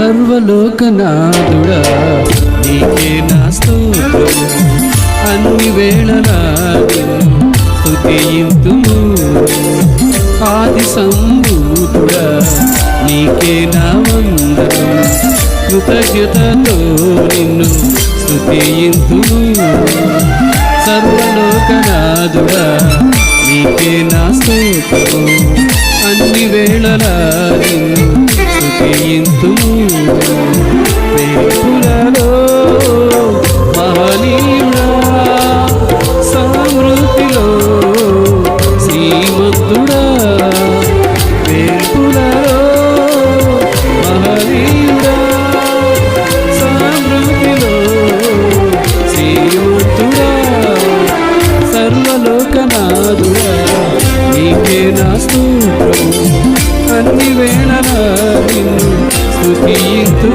సర్వలోకనాథుడా నీకే నా స్తోత్రం. అన్ని వేళలా నిన్ను ఆది సంభూతుడా నీకే నా వందనం. కృతజ్ఞతతో నిన్ను స్తుతింతుము సర్వలోకనాథుడా నీకే నా స్తోత్రం అన్ని వేళలా Into blue. কিন্তু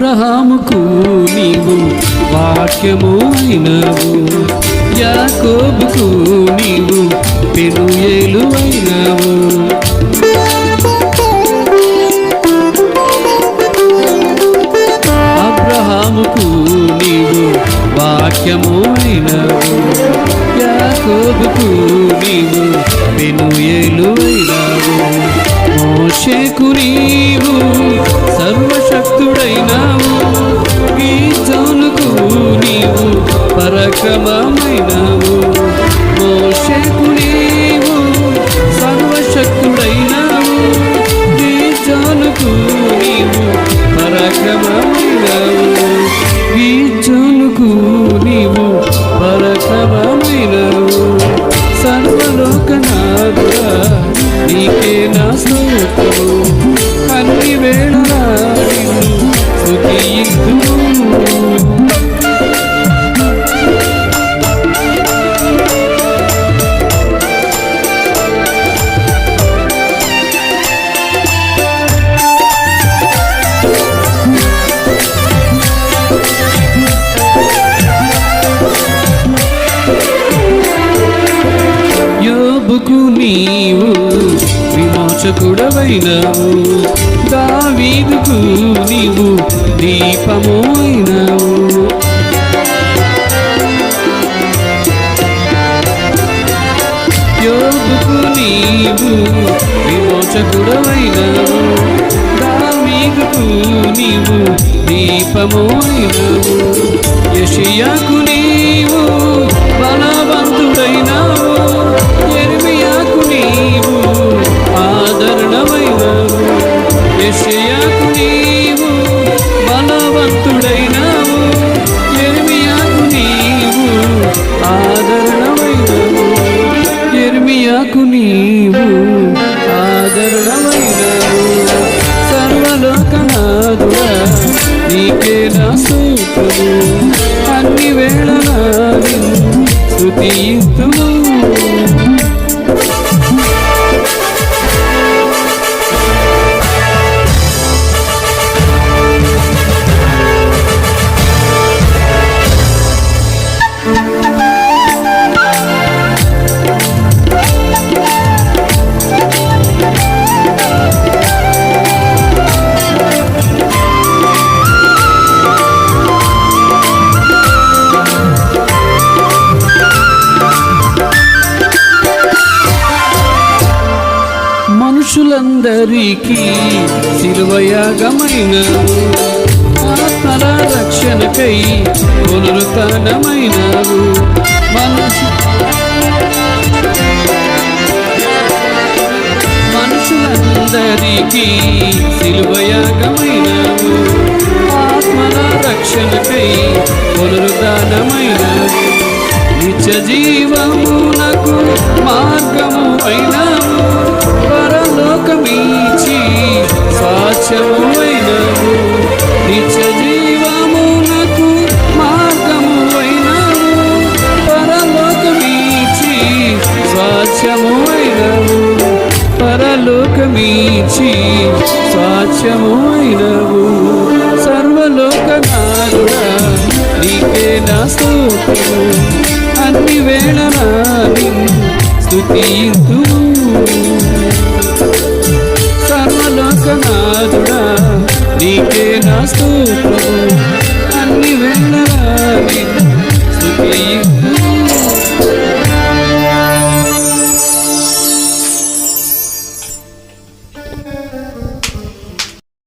అబ్రహాముకు నీవు వాక్యము అయినవు యాకోబుకు నీవు పెనుయేలు అయినవు. అబ్రహాముకు నీవు వాక్యము అయినవు యాకోబుకు నీవు పెనుయేలు అయినవు. మోషేకు నీవు పరక్రమమైనావు మోషేకు నీవు సర్వశక్తుడైనావు. గీజానుకు నీవు పరక్రమమైనావు. గీజానుకు నీవు పరక్రమమైనావు. సర్వలోకనాథుడా నీకే నా స్తోత్రము. అన్ని వేళ నిన్ను ప్రభుకు నీవు విమోచకుడవైనావు. దావీదుకు నీవు దీపము అయినావు యోబుకు నీవు విమోచకుడవైనావు. దావీదుకు నీవు దీపము అయినావు యషియాకు నీవు నిన్ను అందరికీ మనుషులందరికీ శిలువయాగమైన ఆత్మల రక్షణకై పునరుత్నమైనవు. మనసు మనుషులందరికీ శిలువయాగమైనవు ఆత్మల రక్షణకై పునరుద్ధానమైనవు నిత్య జీవమునకు పరలోకమీచి సాక్ష్యమైనవు. అయినవు నీకే నా స్తోత్రము. అన్ని వేళ నాని స్తుతింతు సర్వలోకనాథుడా నీకే నా స్తోత్రము.